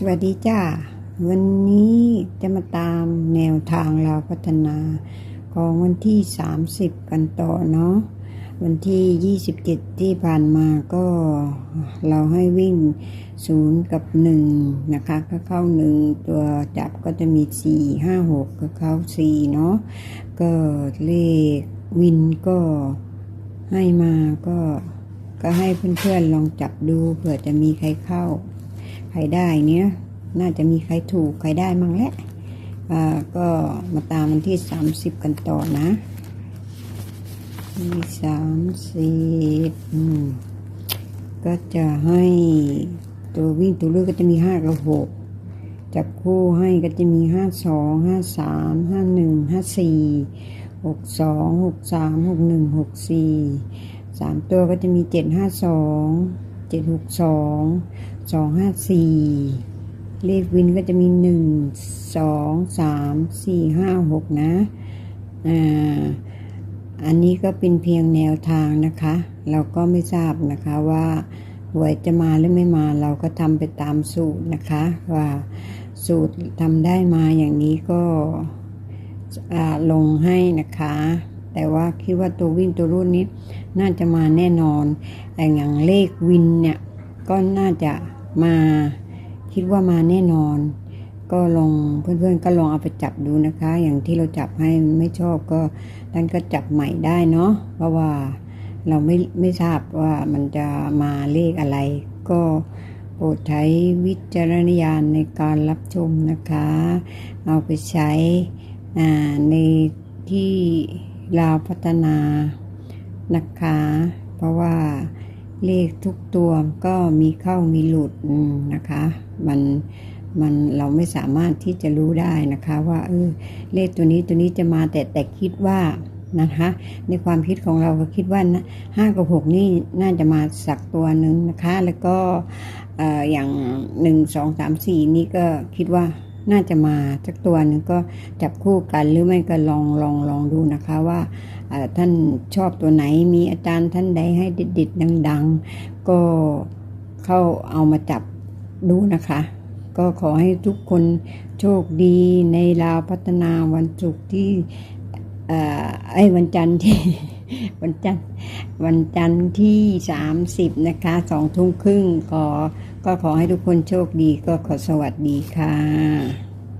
สวัสดีจ้า วันนี้จะมาตามแนวทางเราพัฒนาของวันที่ 30 กันต่อเนาะ วันที่ 27 ที่ผ่านมาก็เราให้วิ่ง 0 กับ 1 นะคะก็เข้า 1 ตัวจับก็จะมี 4 5 6 ก็เข้า 4 เนาะ ก็เลขวินก็ให้มาก็ก็ให้เพื่อนๆลองจับดูเผื่อจะมีใครเข้า ใครได้เนี้ยน่าจะมีใครถูกใครได้มั่งแหละอ่าก็มาตามวันที่ 30 กันต่อนะที่สามสิบอืมก็จะให้ตัววิ่งตัวเลือกก็จะมีห้ากับหกจับคู่ให้ก็จะมีห้าสองห้าสามห้าหนึ่งห้าสี่หกสองหกสามหกหนึ่งหกสี่สามตัวก็จะมีเจ็ดห้าสอง เจ็ดหกสองสองห้าสี่เลขวินก็จะมีหนึ่งสองสามสี่ห้าหกนะอ่าอันนี้ก็เป็นเพียงแนวทางนะคะ เราก็ไม่ทราบนะคะว่าหวยจะมาหรือไม่มาเราก็ทำไปตามสูตรนะคะ ว่าสูตรทำได้มาอย่างนี้ก็ลงให้นะคะ แต่ว่าคิดว่าตัววิ่งตัวรุ่นนี้น่าจะมาแน่นอน แต่อย่างเลขวินเนี่ยก็น่าจะมาคิดว่ามาแน่นอน ก็ลองเพื่อนๆก็ลองเอาไปจับดูนะคะ อย่างที่เราจับให้ไม่ชอบก็ท่านก็จับใหม่ได้เนาะเพราะว่าเราไม่ไม่ทราบว่ามันจะมาเลขอะไร ก็โปรดใช้วิจารณญาณในการรับชมนะคะ เอาไปใช้ในที่ เราพัฒนานะคะ เพราะว่าเลขทุกตัวก็มีเข้ามีหลุดนะคะ มันมันเราไม่สามารถที่จะรู้ได้นะคะ ว่าเออเลขตัวนี้ตัวนี้จะมาแต่แต่คิดว่านะคะ ในความคิดของเราก็คิดว่านะห้ากับหกนี่น่าจะมาสักตัวหนึ่งนะคะ แล้วก็อออย่างหนึ่งสองสามสี่นี่ก็คิดว่า น่าจะมาสักตัวหนึ่งก็จับคู่กันหรือไม่ก็ลองลองลองดูนะคะว่าท่านชอบตัวไหนมีอาจารย์ท่านใดให้เด็ดๆดัง ๆ ก็เข้าเอามาจับดูนะคะ ก็ขอให้ทุกคนโชคดีในลาวพัฒนาวันศุกร์ที่เอ่อไอ้ยวันจันทร์ที่วันจันทร์ วันจันทร์ที่ 30 นะคะสองทุ่มครึ่งขอ ก็ขอให้ทุกคนโชคดีก็ขอสวัสดีค่ะ